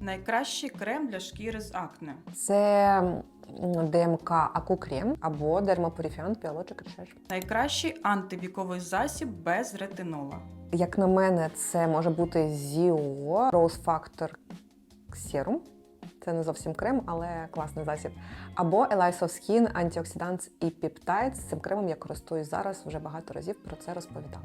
Найкращий крем для шкіри з акне. Це ДМК Акукрем або Дермопуріфіант Biologic Research. Найкращий антивіковий засіб без ретинола. Як на мене, це може бути ZIO Rose Factor Serum. Це не зовсім крем, але класний засіб. Або Elice of Skin Antioxidants і Peptides. З цим кремом я користуюсь зараз вже багато разів про це розповідала.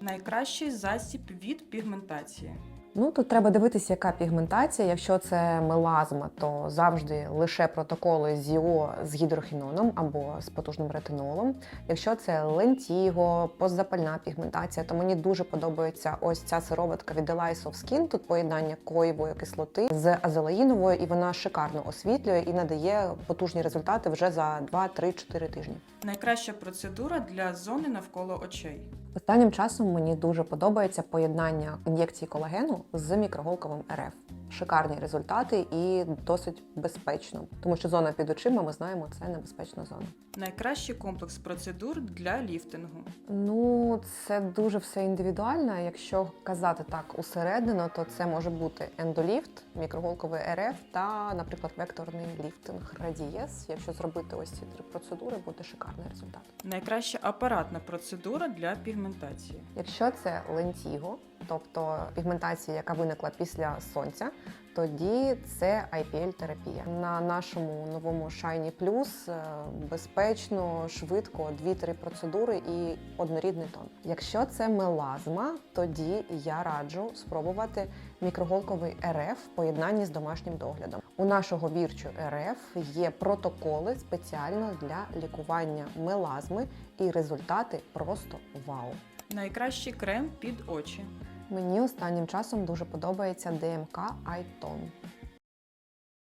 Найкращий засіб від пігментації. Ну тут треба дивитися, яка пігментація. Якщо це мелазма, то завжди лише протоколи ЗІО з гідрохіноном або з потужним ретинолом. Якщо це лентіго, постзапальна пігментація, то мені дуже подобається ось ця сироватка від Elice of Skin. Тут поєднання коєвої кислоти з азелаїновою, і вона шикарно освітлює і надає потужні результати вже за 2-3-4 тижні. Найкраща процедура для зони навколо очей. Останнім часом мені дуже подобається поєднання ін'єкції колагену з мікроголковим РФ. Шикарні результати і досить безпечно, тому що зона під очима, ми знаємо, це небезпечна зона. Найкращий комплекс процедур для ліфтингу. Ну, це дуже все індивідуально. Якщо казати так усередину, то це може бути ендоліфт, мікроголковий РФ та, наприклад, векторний ліфтинг радієс. Якщо зробити ось ці три процедури, буде шикарний результат. Найкраща апаратна процедура для пігментації. Якщо це лентіго, тобто пігментація, яка виникла після сонця, тоді це IPL-терапія. На нашому новому Shiny Plus е, безпечно, швидко, 2-3 процедури і однорідний тон. Якщо це мелазма, тоді я раджу спробувати мікроголковий РФ в поєднанні з домашнім доглядом. У нашого вірчу РФ є протоколи спеціально для лікування мелазми, і результати просто вау. Найкращий крем під очі. Мені останнім часом дуже подобається ДМК iTone.